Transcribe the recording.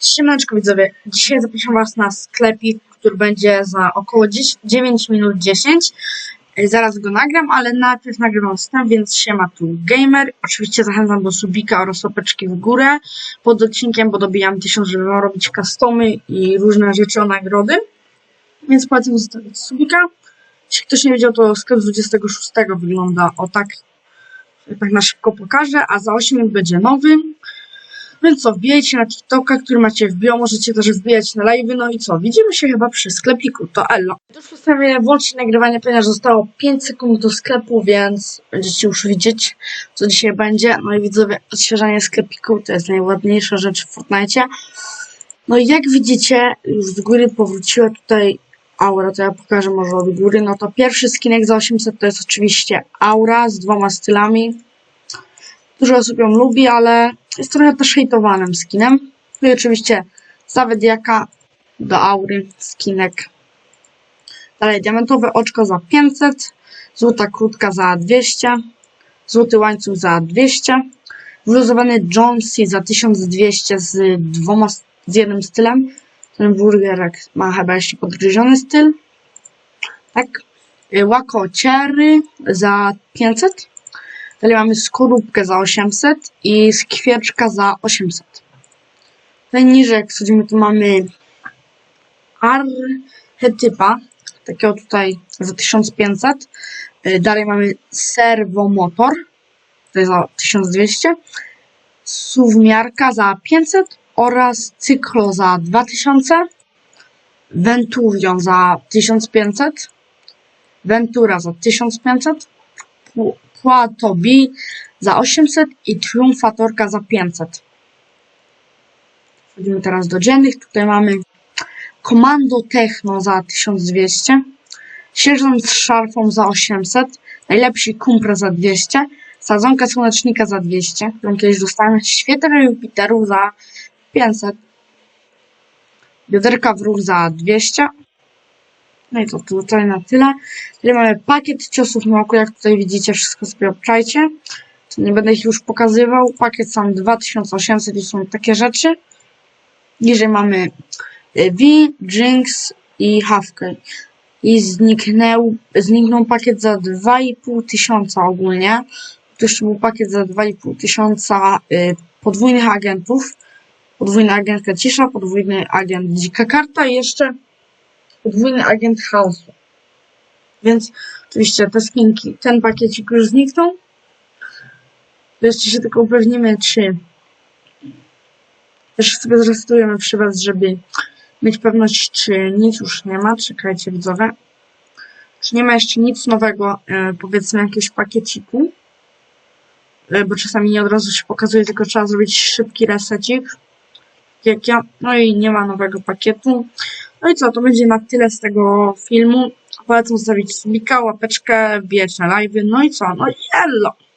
Siemaneczko widzowie, dzisiaj zapraszam was na sklepik, który będzie za około 10, 9 minut 10. E, Zaraz go nagram, ale najpierw nagrywam wstęp, więc siema tu gamer. Oczywiście zachęcam do subika oraz łapeczki w górę pod odcinkiem, bo dobijam 1000, żeby robić customy i różne rzeczy o nagrody. Więc polecam zostawić subika. Jeśli ktoś nie wiedział, to sklep z 26 wygląda o tak. Tak na szybko pokażę, a za 8 minut będzie nowy. Więc co, wbijajcie na TikToka, który macie w bio, możecie też wbijać na live, no i co, widzimy się chyba przy sklepiku, to elo. Już ustawię włączyć nagrywanie, ponieważ zostało 5 sekund do sklepu, więc będziecie już widzieć, co dzisiaj będzie. No i widzowie, odświeżanie sklepiku to jest najładniejsza rzecz w Fortnite. No i jak widzicie, już z góry powróciła tutaj aura, to ja pokażę może od góry. No to pierwszy skinek za 800 to jest oczywiście aura z dwoma stylami. Dużo osób ją lubi, ale jest trochę też hejtowanym skinem. No i oczywiście Zawediaka do aury skinek. Dalej diamentowe oczko za 500, złota krótka za 200, złoty łańcuch za 200, wyluzowany Jonesy za 1200 z dwoma, z jednym stylem. Ten burgerek ma chyba jeszcze podgryziony styl. Tak. Y, Łako Cherry za 500. Dalej mamy skorupkę za 800 i skwieczka za 800. Tutaj niżej, jak schodzimy, tu mamy archetypa, takiego tutaj za 1500. Y, Dalej mamy serwomotor, to jest za 1200. Suwmiarka za 500 oraz cyklo za 2000. Venturion za 1500. Ventura za 1500. Pu- Płatobi za 800 i Triumfatorka za 500. Wchodzimy teraz do dziennych. Tutaj mamy Komando Techno za 1200. Sierżant z szarfą za 800. Najlepszy kumpra za 200. Sadzonka słonecznika za 200, którą kiedyś dostałem. Świetle Jupiteru za 500. Bioderka w ruch za 200. No i to tutaj na tyle. Tutaj mamy pakiet ciosów moku, jak tutaj widzicie, wszystko sobie obczajcie. To nie będę ich już pokazywał. Pakiet sam 2800 i są takie rzeczy. Niżej mamy y, V, Jinx i Hawkę. I zniknął, zniknął pakiet za 2,5 tysiąca ogólnie. Tu jeszcze był pakiet za 2,5 tysiąca y, podwójnych agentów. Podwójny agent Cisza, podwójny agent Dzika Karta i jeszcze podwójny agent chaosu. Więc oczywiście te skinki, ten pakiecik już zniknął. Jeszcze się tylko upewnimy, czy też sobie zrejestrujemy przy Was, żeby mieć pewność, czy nic już nie ma. Czekajcie widzowie. Czy nie ma jeszcze nic nowego, e, powiedzmy jakiegoś pakieciku. E, bo czasami nie od razu się pokazuje, tylko trzeba zrobić szybki resecik. Jak ja. No i nie ma nowego pakietu. No i co, to będzie na tyle z tego filmu. Polecam zostawić subika, łapeczkę, bijać na live. No i co, no i hello!